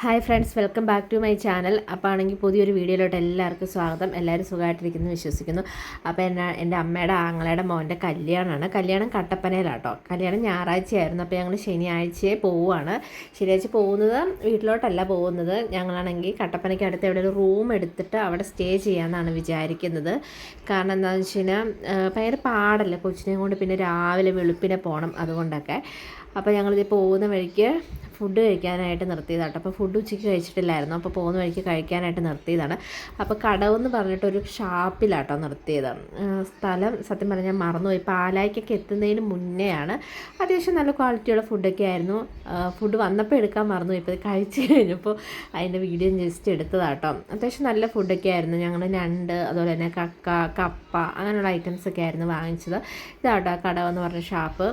Hi friends welcome back to my channel അപ്പോൾ ആണെങ്കിൽ പുതിയൊരു വീഡിയോയിലോട്ട് എല്ലാവർക്കും സ്വാഗതം. എല്ലാവരും സുഖമായിട്ടിരിക്കുന്നു വിശ്വസിക്കുന്നു. അപ്പോൾ എന്നാ എന്റെ അമ്മയുടെ ആങ്ങളയുടെ മോന്റെ കല്യാണമാണ് കല്യാണം കട്ടപ്പനയിലാട്ടോ. കല്യാണം ഞായറാഴ്ചയായിരുന്നു. അപ്പോൾ ഞങ്ങൾ ശനിയാഴ്ചയെ പോവുകയാണ്. ശനിയാഴ്ച പോകുന്നത് വീട്ടിലോട്ടല്ല പോകുന്നത്. ഞങ്ങളാണെങ്കിൽ കട്ടപ്പനയ്ക്ക് അടുത്ത് എവിടെ ഒരു റൂം എടുത്തിട്ട് അവിടെ സ്റ്റേ ചെയ്യാമെന്നാണ് വിചാരിക്കുന്നത്. കാരണം എന്താണെന്ന് വെച്ച് കഴിഞ്ഞാൽ ഭയങ്കര പാടല്ലേ. കൊച്ചിനെയും കൊണ്ട് പിന്നെ രാവിലെ വെളുപ്പിനെ പോകണം അതുകൊണ്ടൊക്കെ. അപ്പോൾ ഞങ്ങളിത് പോകുന്ന വഴിക്ക് ഫുഡ് കഴിക്കാനായിട്ട് നിർത്തിയതാണ് അപ്പോൾ ഫുഡ് ഉച്ചയ്ക്ക് കഴിച്ചിട്ടില്ലായിരുന്നു. അപ്പോൾ പോകുന്ന വഴിക്ക് കഴിക്കാനായിട്ട് നിർത്തിയതാണ്. അപ്പോൾ കടവെന്ന് പറഞ്ഞിട്ട് ഒരു ഷാപ്പിലാട്ടോ നിർത്തിയത്. സ്ഥലം സത്യം പറഞ്ഞാൽ മറന്നുപോയി. പാലായ്ക്കൊക്കെ എത്തുന്നതിന് മുന്നെയാണ്. അത്യാവശ്യം നല്ല ക്വാളിറ്റിയുള്ള ഫുഡൊക്കെ ആയിരുന്നു. ഫുഡ് വന്നപ്പോൾ എടുക്കാൻ മറന്നുപോയി. ഇപ്പോൾ കഴിച്ച് കഴിഞ്ഞപ്പോൾ അതിന്റെ വീഡിയോ ജസ്റ്റ് എടുത്തതാട്ടോ. അത്യാവശ്യം നല്ല ഫുഡൊക്കെ ആയിരുന്നു. ഞങ്ങൾ ഞണ്ട് അതുപോലെ തന്നെ കക്ക കപ്പ അങ്ങനെയുള്ള ഐറ്റംസ് ഒക്കെ ആയിരുന്നു വാങ്ങിച്ചത്. ഇതാട്ടോ കടവെന്ന് പറഞ്ഞ ഷാപ്പ്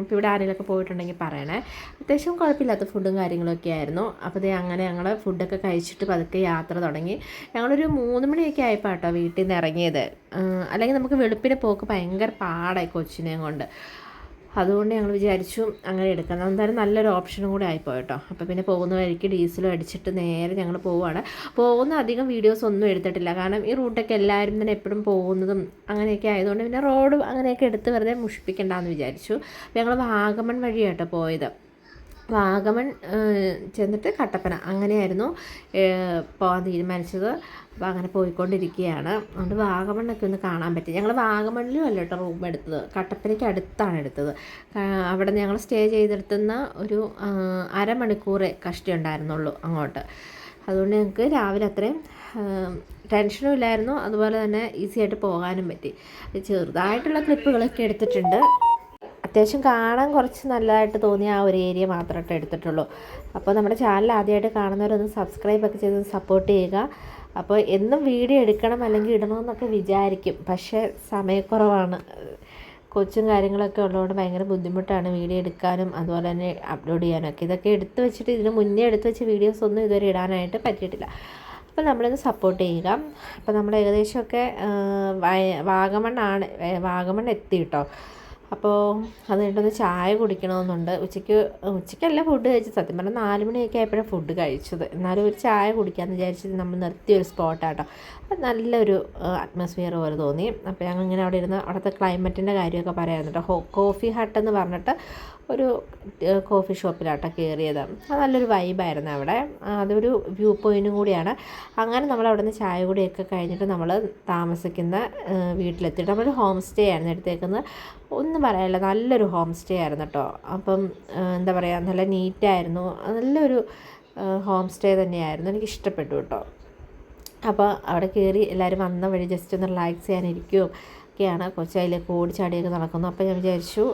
ഇപ്പോൾ ഇവിടെ ആരെങ്കിലുമൊക്കെ പോയിട്ടുണ്ടെങ്കിൽ പറയണേ. അത്യാവശ്യം കുഴപ്പമില്ലാത്ത ഫുഡും കാര്യങ്ങളൊക്കെ ആയിരുന്നു. അപ്പോൾ ദേ അങ്ങനെ ഞങ്ങൾ ഫുഡൊക്കെ കഴിച്ചിട്ട് പതുക്കെ യാത്ര തുടങ്ങി. ഞങ്ങളൊരു മൂന്ന് മണിയൊക്കെ ആയപ്പോൾ കേട്ടോ വീട്ടിൽ നിന്ന് ഇറങ്ങിയത്. അല്ലെങ്കിൽ നമുക്ക് വെളുപ്പിനെ പോക്ക് ഭയങ്കര പാടായി കൊച്ചിനെയും കൊണ്ട്. അതുകൊണ്ട് ഞങ്ങൾ വിചാരിച്ചു അങ്ങനെ എടുക്കാം. എന്തായാലും നല്ലൊരു ഓപ്ഷനും കൂടെ ആയിപ്പോയി കേട്ടോ അപ്പോൾ പിന്നെ പോകുന്ന വഴിക്ക് ഡീസലും അടിച്ചിട്ട് നേരെ ഞങ്ങൾ പോവുകയാണ് പോകുന്ന അധികം വീഡിയോസ് ഒന്നും എടുത്തിട്ടില്ല. കാരണം ഈ റൂട്ടൊക്കെ എല്ലാവരും തന്നെ എപ്പോഴും പോകുന്നതും അങ്ങനെയൊക്കെ ആയതുകൊണ്ട് പിന്നെ റോഡ് അങ്ങനെയൊക്കെ എടുത്ത് വെറുതെ മുഷിപ്പിക്കണ്ടെന്ന് വിചാരിച്ചു. അപ്പോൾ ഞങ്ങൾ വാഗമൺ വഴിയാട്ടോ പോയത്. വാഗമൺ ചെന്നിട്ട് കട്ടപ്പന. അങ്ങനെയായിരുന്നു പോകാൻ തീരുമാനിച്ചത്. അപ്പോൾ അങ്ങനെ പോയിക്കൊണ്ടിരിക്കുകയാണ്. അതുകൊണ്ട് വാഗമണ്ണൊക്കെ ഒന്ന് കാണാൻ പറ്റി. ഞങ്ങൾ വാഗമണ്ണിലും അല്ല കേട്ടോ റൂം എടുത്തത്. കട്ടപ്പനയ്ക്ക് അടുത്താണ് എടുത്തത്. അവിടെ ഞങ്ങൾ സ്റ്റേ ചെയ്തെടുത്തുന്ന ഒരു അരമണിക്കൂറേ കഷ്ടി ഉണ്ടായിരുന്നുള്ളൂ അങ്ങോട്ട്. അതുകൊണ്ട് ഞങ്ങൾക്ക് രാവിലെ അത്രയും ടെൻഷനും ഇല്ലായിരുന്നു. അതുപോലെ തന്നെ ഈസിയായിട്ട് പോകാനും പറ്റി. ചെറുതായിട്ടുള്ള ക്ലിപ്പുകളൊക്കെ എടുത്തിട്ടുണ്ട്. അത്യാവശ്യം കാണാൻ കുറച്ച് നല്ലതായിട്ട് തോന്നിയ ആ ഒരു ഏരിയ മാത്രമായിട്ട് എടുത്തിട്ടുള്ളൂ. അപ്പോൾ നമ്മുടെ ചാനൽ ആദ്യമായിട്ട് കാണുന്നവരൊന്ന് സബ്സ്ക്രൈബ് ഒക്കെ ചെയ്ത് സപ്പോർട്ട് ചെയ്യുക. അപ്പോൾ എന്നും വീഡിയോ എടുക്കണം അല്ലെങ്കിൽ ഇടണമെന്നൊക്കെ വിചാരിക്കും. പക്ഷേ സമയക്കുറവാണ്. കൊച്ചും കാര്യങ്ങളൊക്കെ ഉള്ളതുകൊണ്ട് ഭയങ്കര ബുദ്ധിമുട്ടാണ് വീഡിയോ എടുക്കാനും അതുപോലെ തന്നെ അപ്ലോഡ് ചെയ്യാനും ഒക്കെ. ഇതൊക്കെ എടുത്തു വെച്ചിട്ട് ഇതിന് മുന്നേ എടുത്തു വെച്ച വീഡിയോസ് ഒന്നും ഇതുവരെ ഇടാനായിട്ട് പറ്റിയിട്ടില്ല. അപ്പോൾ നമ്മളിന്ന് സപ്പോർട്ട് ചെയ്യുക. അപ്പോൾ നമ്മൾ ഏകദേശമൊക്കെ വാഗമണ്ണാണ് വാഗമൺ എത്തി കേട്ടോ. അപ്പോൾ അത് കഴിഞ്ഞിട്ടൊന്ന് ചായ കുടിക്കണമെന്നുണ്ട്. ഉച്ചയ്ക്ക് ഉച്ചയ്ക്കല്ല ഫുഡ് കഴിച്ചത്. സത്യം പറഞ്ഞാൽ നാല് മണിയൊക്കെ ആയപ്പോഴാണ് ഫുഡ് കഴിച്ചത്. എന്നാലും ഒരു ചായ കുടിക്കാമെന്ന് വിചാരിച്ചത് നമ്മൾ നിർത്തിയ ഒരു സ്പോട്ടാട്ടോ അപ്പോൾ നല്ലൊരു അറ്റ്മോസ്ഫിയർ പോലെ തോന്നി. അപ്പോൾ ഞങ്ങൾ ഇങ്ങനെ അവിടെ ഇരുന്ന് അവിടുത്തെ ക്ലൈമറ്റിന്റെ കാര്യമൊക്കെ പറയാറുണ്ട് കോഫി ഹട്ട് എന്ന് പറഞ്ഞിട്ട് ഒരു കോഫി ഷോപ്പിലാട്ടോ കയറിയത് നല്ലൊരു വൈബായിരുന്നു അവിടെ. അതൊരു വ്യൂ പോയിന്റും കൂടിയാണ്. അങ്ങനെ നമ്മൾ അവിടെ നിന്ന് ചായ കൂടിയൊക്കെ കഴിഞ്ഞിട്ട് നമ്മൾ താമസിക്കുന്ന വീട്ടിലെത്തിയിട്ട് നമ്മളൊരു ഹോം സ്റ്റേ ആയിരുന്നു എടുത്തേക്കുന്നത്. ഒന്നും പറയാനില്ല നല്ലൊരു ഹോം സ്റ്റേ ആയിരുന്നു കേട്ടോ അപ്പം എന്താ പറയുക നല്ല നീറ്റായിരുന്നു. നല്ലൊരു ഹോം സ്റ്റേ തന്നെയായിരുന്നു. എനിക്ക് ഇഷ്ടപ്പെട്ടു കേട്ടോ അപ്പോൾ അവിടെ കയറി എല്ലാവരും വന്ന വഴി ജസ്റ്റ് ഒന്ന് റിലാക്സ് ചെയ്യാനിരിക്കുകയും ഒക്കെയാണ് കൊച്ചയിലേക്ക് ഓടിച്ചാടിയൊക്കെ നടക്കുന്നു അപ്പോൾ ഞാൻ വിചാരിച്ചു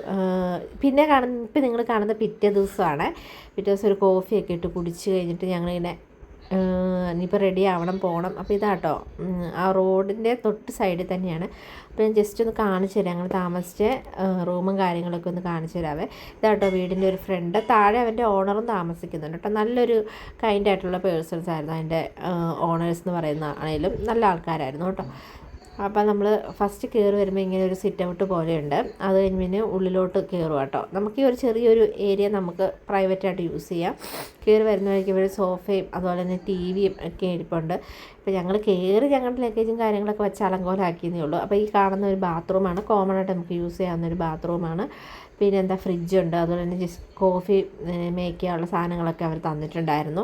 പിന്നെ കാണുന്ന ഇപ്പം നിങ്ങൾ കാണുന്ന പിറ്റേ ദിവസമാണ്. പിറ്റേ ദിവസം ഒരു കോഫിയൊക്കെ ഇട്ട് കുടിച്ച് കഴിഞ്ഞിട്ട് ഞങ്ങളിങ്ങനെ ഇനിയിപ്പോൾ റെഡി ആവണം പോകണം അപ്പോൾ ഇതാട്ടോ ആ റോഡിന്റെ തൊട്ട് സൈഡിൽ തന്നെയാണ്. അപ്പോൾ ഞാൻ ജസ്റ്റ് ഒന്ന് കാണിച്ചു തരാം. ഞങ്ങൾ താമസിച്ച റൂമും കാര്യങ്ങളൊക്കെ ഒന്ന് കാണിച്ചു തരാവേ. ഇതാട്ടോ വീടിന്റെ ഒരു ഫ്രണ്ട് താഴെ അവന്റെ ഓണറും താമസിക്കുന്നുണ്ട് കേട്ടോ. നല്ലൊരു കൈൻഡ് ആയിട്ടുള്ള പേഴ്സൺസ് ആയിരുന്നു അതിന്റെ ഓണേഴ്സ് എന്ന് പറയുന്ന ആണെങ്കിലും നല്ല ആൾക്കാരായിരുന്നു കേട്ടോ. അപ്പോൾ നമ്മൾ ഫസ്റ്റ് കയറി വരുമ്പോൾ ഇങ്ങനെ ഒരു സിറ്റ് ഔട്ട് പോലെയുണ്ട്. അത് കഴിഞ്ഞ് പിന്നെ ഉള്ളിലോട്ട് കയറുക കേട്ടോ നമുക്ക് ഈ ഒരു ചെറിയൊരു ഏരിയ നമുക്ക് പ്രൈവറ്റായിട്ട് യൂസ് ചെയ്യാം. കയറി വരുന്ന വഴിക്ക് ഇവിടെ സോഫയും അതുപോലെ തന്നെ ടി വിയും ഒക്കെ ഇരിപ്പുണ്ട്. ഇപ്പം ഞങ്ങൾ കയറി ഞങ്ങളുടെ ലഗേജും കാര്യങ്ങളൊക്കെ വെച്ച് അലങ്കോലാക്കിയെന്നേ ഉള്ളൂ. അപ്പോൾ ഈ കാണുന്ന ഒരു ബാത്റൂമാണ് കോമൺ ആയിട്ട് നമുക്ക് യൂസ് ചെയ്യാവുന്ന ഒരു ബാത്റൂമാണ് പിന്നെ എന്താ ഫ്രിഡ്ജുണ്ട് അതുപോലെ തന്നെ ജസ്റ്റ് കോഫി മേക്ക് ചെയ്യാനുള്ള സാധനങ്ങളൊക്കെ അവർ തന്നിട്ടുണ്ടായിരുന്നു.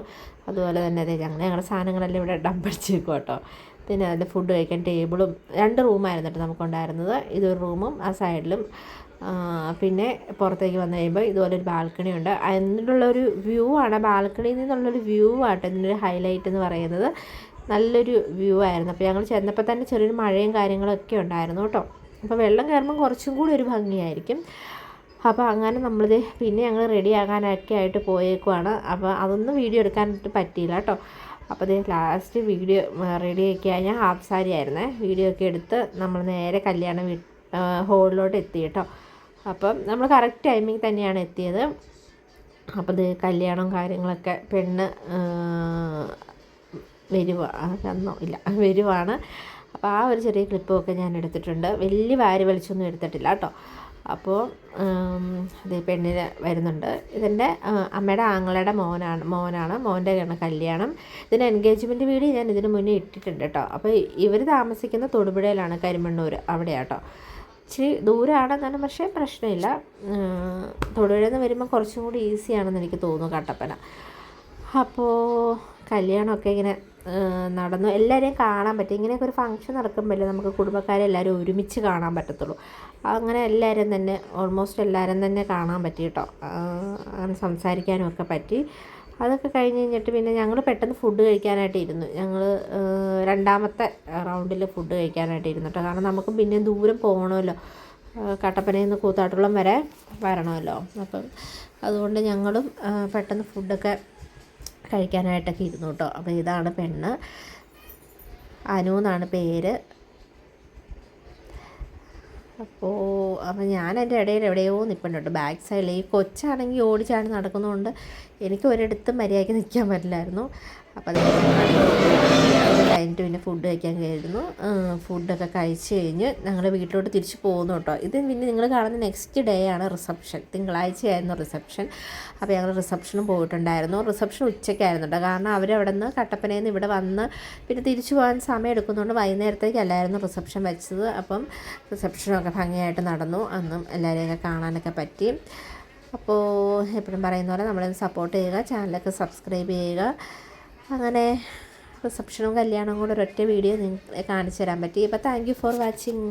അതുപോലെ തന്നെ അതെ ഞങ്ങൾ ഞങ്ങളുടെ സാധനങ്ങളെല്ലാം ഇവിടെ ഡമ്പടിച്ച് വെക്കും കേട്ടോ പിന്നെ അതിൽ ഫുഡ് കഴിക്കാൻ ടേബിളും രണ്ട് റൂമായിരുന്നു കേട്ടോ നമുക്കുണ്ടായിരുന്നത്. ഇതൊരു റൂമും ആ സൈഡിലും പിന്നെ പുറത്തേക്ക് വന്നു കഴിയുമ്പോൾ ഇതുപോലെ ഒരു ബാൽക്കണി ഉണ്ട്. അതിനുള്ളൊരു വ്യൂ ആണ്. ബാൽക്കണിയിൽ നിന്നുള്ളൊരു വ്യൂ ആട്ടോ ഇതിന്റെ ഒരു ഹൈലൈറ്റ് എന്ന് പറയുന്നത്. നല്ലൊരു വ്യൂ ആയിരുന്നു. അപ്പോൾ ഞങ്ങൾ ചെന്നപ്പോൾ തന്നെ ചെറിയൊരു മഴയും കാര്യങ്ങളൊക്കെ ഉണ്ടായിരുന്നു കേട്ടോ. അപ്പോൾ വെള്ളം കയറുമ്പോൾ കുറച്ചും കൂടി ഒരു ഭംഗിയായിരിക്കും. അപ്പോൾ അങ്ങനെ നമ്മളിത് പിന്നെ ഞങ്ങൾ റെഡിയാകാനൊക്കെ ആയിട്ട് പോയേക്കുവാണ്. അപ്പോൾ അതൊന്നും വീഡിയോ എടുക്കാനായിട്ട് പറ്റിയില്ല കേട്ടോ. അപ്പോൾ ഇത് ലാസ്റ്റ് വീഡിയോ റെഡി ഒക്കെ ആയി ഞാൻ ഹാഫ് സാരി ആയിരുന്നേ. വീഡിയോ ഒക്കെ എടുത്ത് നമ്മൾ നേരെ കല്യാണ വീ ഹോളിലോട്ട് എത്തി കേട്ടോ. അപ്പം നമ്മൾ കറക്റ്റ് ടൈമിങ് തന്നെയാണ് എത്തിയത്. അപ്പോൾ ഇത് കല്യാണം കാര്യങ്ങളൊക്കെ പെണ്ണ് വരുവ. തന്നോ ഇല്ല വരുവാണ്. അപ്പോൾ ആ ഒരു ചെറിയ ക്ലിപ്പൊക്കെ ഞാൻ എടുത്തിട്ടുണ്ട്. വലിയ വാരി വലിച്ചൊന്നും എടുത്തിട്ടില്ല കേട്ടോ. അപ്പോൾ അത് പെണ്ണിന് വരുന്നുണ്ട്. ഇതിന്റെ അമ്മയുടെ ആങ്ങളുടെ മോനാണ് മോനാണ് മോന്റെ കല്യാണം ഇതിന് എൻഗേജ്മെന്റ് വീഡിയോ ഞാൻ ഇതിന് മുന്നേ ഇട്ടിട്ടുണ്ട് കേട്ടോ അപ്പോൾ ഇവർ താമസിക്കുന്ന തൊടുപുഴയിലാണ് കരിമണ്ണൂർ അവിടെയാട്ടോ. ഇച്ചിരി ദൂരമാണെന്നാലും പക്ഷേ പ്രശ്നമില്ല. തൊടുപുഴയിൽ വരുമ്പോൾ കുറച്ചും കൂടി ഈസിയാണെന്ന് എനിക്ക് തോന്നുന്നു കട്ടപ്പന. അപ്പോൾ കല്യാണമൊക്കെ ഇങ്ങനെ നടന്നു. എല്ലാവരെയും കാണാൻ പറ്റും. ഇങ്ങനെയൊക്കെ ഒരു ഫംഗ്ഷൻ നടക്കുമ്പോഴല്ലേ നമുക്ക് കുടുംബക്കാരെ എല്ലാവരും ഒരുമിച്ച് കാണാൻ പറ്റത്തുള്ളൂ. അങ്ങനെ എല്ലാവരും തന്നെ ഓൾമോസ്റ്റ് എല്ലാവരും തന്നെ കാണാൻ പറ്റി കേട്ടോ. അങ്ങനെ സംസാരിക്കാനും ഒക്കെ പറ്റി. അതൊക്കെ കഴിഞ്ഞ് കഴിഞ്ഞിട്ട് പിന്നെ ഞങ്ങൾ പെട്ടെന്ന് ഫുഡ് കഴിക്കാനായിട്ട് ഇരുന്നു. ഞങ്ങൾ രണ്ടാമത്തെ റൗണ്ടിൽ ഫുഡ് കഴിക്കാനായിട്ട് ഇരുന്നു കേട്ടോ. കാരണം നമുക്ക് പിന്നെ ദൂരം പോകണമല്ലോ. കട്ടപ്പനയിൽ നിന്ന് കൂത്താട്ടുളം വരെ വരണമല്ലോ. അപ്പം അതുകൊണ്ട് ഞങ്ങളും പെട്ടെന്ന് ഫുഡൊക്കെ കഴിക്കാനായിട്ടൊക്കെ ഇരുന്നു കേട്ടോ അപ്പോൾ ഇതാണ് പെണ്ണ്. അനു എന്നാണ് പേര്. അപ്പോൾ അപ്പോൾ ഞാൻ എന്റെ ഇടയിൽ എവിടെയോ നിൽപ്പുണ്ട് ബാക്ക് സൈഡിൽ ഈ കൊച്ചാണെങ്കിൽ ഓടിച്ചാടി നടക്കുന്നതുകൊണ്ട് എനിക്ക് ഒരിടത്തും മര്യാദയ്ക്ക് നിൽക്കാൻ പറ്റില്ലായിരുന്നു. അപ്പോൾ അത് കഴിഞ്ഞിട്ട് പിന്നെ ഫുഡ് കഴിക്കാൻ കയറുന്നു ഫുഡൊക്കെ കഴിച്ച് കഴിഞ്ഞ് ഞങ്ങൾ വീട്ടിലോട്ട് തിരിച്ച് പോകുന്നു കേട്ടോ. ഇത് പിന്നെ നിങ്ങൾ കാണുന്ന നെക്സ്റ്റ് ഡേ ആണ് റിസപ്ഷൻ തിങ്കളാഴ്ചയായിരുന്നു റിസപ്ഷൻ അപ്പോൾ ഞങ്ങൾ റിസപ്ഷനും പോയിട്ടുണ്ടായിരുന്നു. റിസപ്ഷൻ ഉച്ചയ്ക്കായിരുന്നു കേട്ടോ. കാരണം അവരവിടെ നിന്ന് കട്ടപ്പനയിൽ നിന്ന് ഇവിടെ വന്ന് പിന്നെ തിരിച്ചു പോകാൻ സമയം എടുക്കുന്നതുകൊണ്ട് വൈകുന്നേരത്തേക്കല്ലായിരുന്നു റിസപ്ഷൻ വെച്ചത്. അപ്പം റിസപ്ഷനൊക്കെ ഭംഗിയായിട്ട് നടന്നു. അന്നും എല്ലാവരെയൊക്കെ കാണാനൊക്കെ പറ്റി. അപ്പോൾ എപ്പോഴും പറയുന്ന പോലെ നമ്മളെ സപ്പോർട്ട് ചെയ്യുക ചാനലൊക്കെ സബ്സ്ക്രൈബ് ചെയ്യുക. അങ്ങനെ റിസപ്ഷനും കല്യാണവും കൂടെ ഒരൊറ്റ വീഡിയോ നിങ്ങൾക്ക് കാണിച്ചു തരാൻ പറ്റി. അപ്പോൾ താങ്ക് ഫോർ വാച്ചിങ്